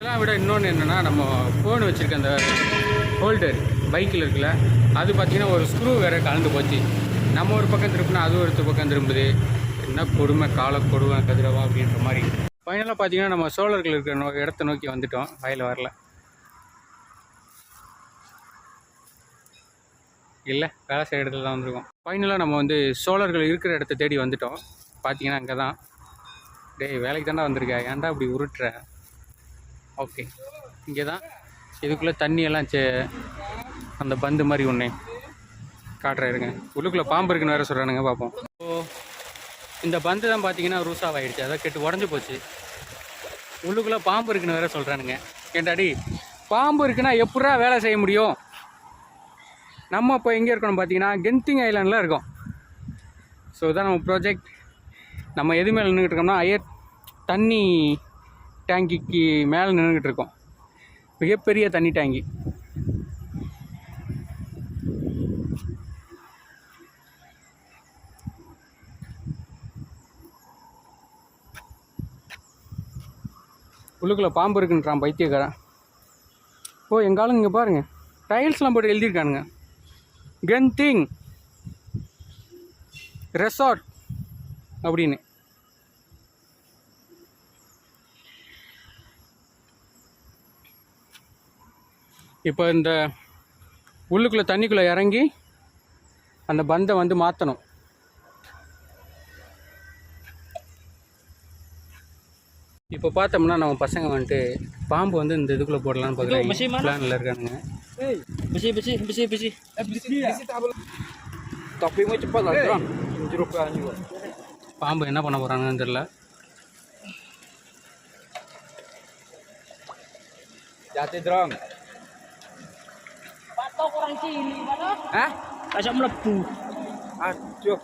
இதெல்லாம் விட இன்னொன்று என்னென்னா நம்ம ஃபோன் வச்சுருக்க அந்த ஹோல்டர் பைக்கில் இருக்குல்ல அது பார்த்தீங்கன்னா ஒரு ஸ்க்ரூ வேறு கலந்து போச்சு. நம்ம ஒரு பக்கம் திருப்பினா அது ஒரு பக்கம் திரும்புது. என்ன கொடுமை கால கொடுமை கதிரவா அப்படின்ற மாதிரி. ஃபைனலாக பார்த்தீங்கன்னா நம்ம சோழர்கள் இருக்கிற நோ இடத்த நோக்கி வந்துட்டோம். வயல் வரல. இல்லை வேலை செய்கிற இடத்துல தான் வந்திருக்கோம். ஃபைனலாக நம்ம வந்து சோழர்கள் இருக்கிற இடத்த தேடி வந்துட்டோம். பார்த்தீங்கன்னா அங்கே தான் டேய் வேலைக்கு தாண்டா வந்திருக்கேன் ஏன்டா இப்படி உருட்டுற? ஓகே. இங்கே தான் இதுக்குள்ளே தண்ணியெல்லாம் சே அந்த பந்து மாதிரி ஒன்று காட்டுறேன் இருங்க. உள்ளுக்குள்ளே பாம்பு இருக்குன்னு வேறு சொல்கிறானுங்க பார்ப்போம் ஓ இந்த பந்து தான் பார்த்தீங்கன்னா ரூசாவாயிடுச்சு. அதான் கெட்டு உடஞ்சி போச்சு. உள்ளுக்குள்ளே பாம்பு இருக்குன்னு வேறு சொல்கிறானுங்க கேட்டாடி பாம்பு இருக்குன்னா எப்படா வேலை செய்ய முடியும்? நம்ம இப்போ எங்கே இருக்கணும் பார்த்தீங்கன்னா கென்திங் ஐலாண்டில் இருக்கோம். ஸோ இதான் நம்ம ப்ராஜெக்ட் நம்ம எது மேலே நின்றுக்கிட்டு இருக்கோம்னா அயர் தண்ணி டேங்கிக்கு மேலே நின்றுக்கிட்டு இருக்கோம். மிகப்பெரிய தண்ணி டேங்கி உள்ளுக்குள்ளே பாம்பு இருக்குன்றான் பைத்தியக்காரன். ஓ எங்காலும் இங்கே பாருங்கள் டைல்ஸ்லாம் போட்டு எழுதியிருக்கானுங்க. கென்திங் ரெசார்ட் அப்படின்னு. இப்போ இந்த உள்ளுக்குள்ளே தண்ணிக்குள்ளே இறங்கி அந்த பந்தை வந்து மாற்றணும் இப்போ பார்த்தோம்னா நம்ம பசங்க வந்துட்டு பாம்பு வந்து இந்த இதுக்குள்ளே போடலான்னு பார்க்குறாங்க. பிளானில் இருக்கானுங்க. lah, Bang. Jeruk juga. பாம்பு என்ன பண்ண போகிறாங்கன்னு தெரில drong. Kok kurang cili, Hah? Kayak mlebu. Aduh.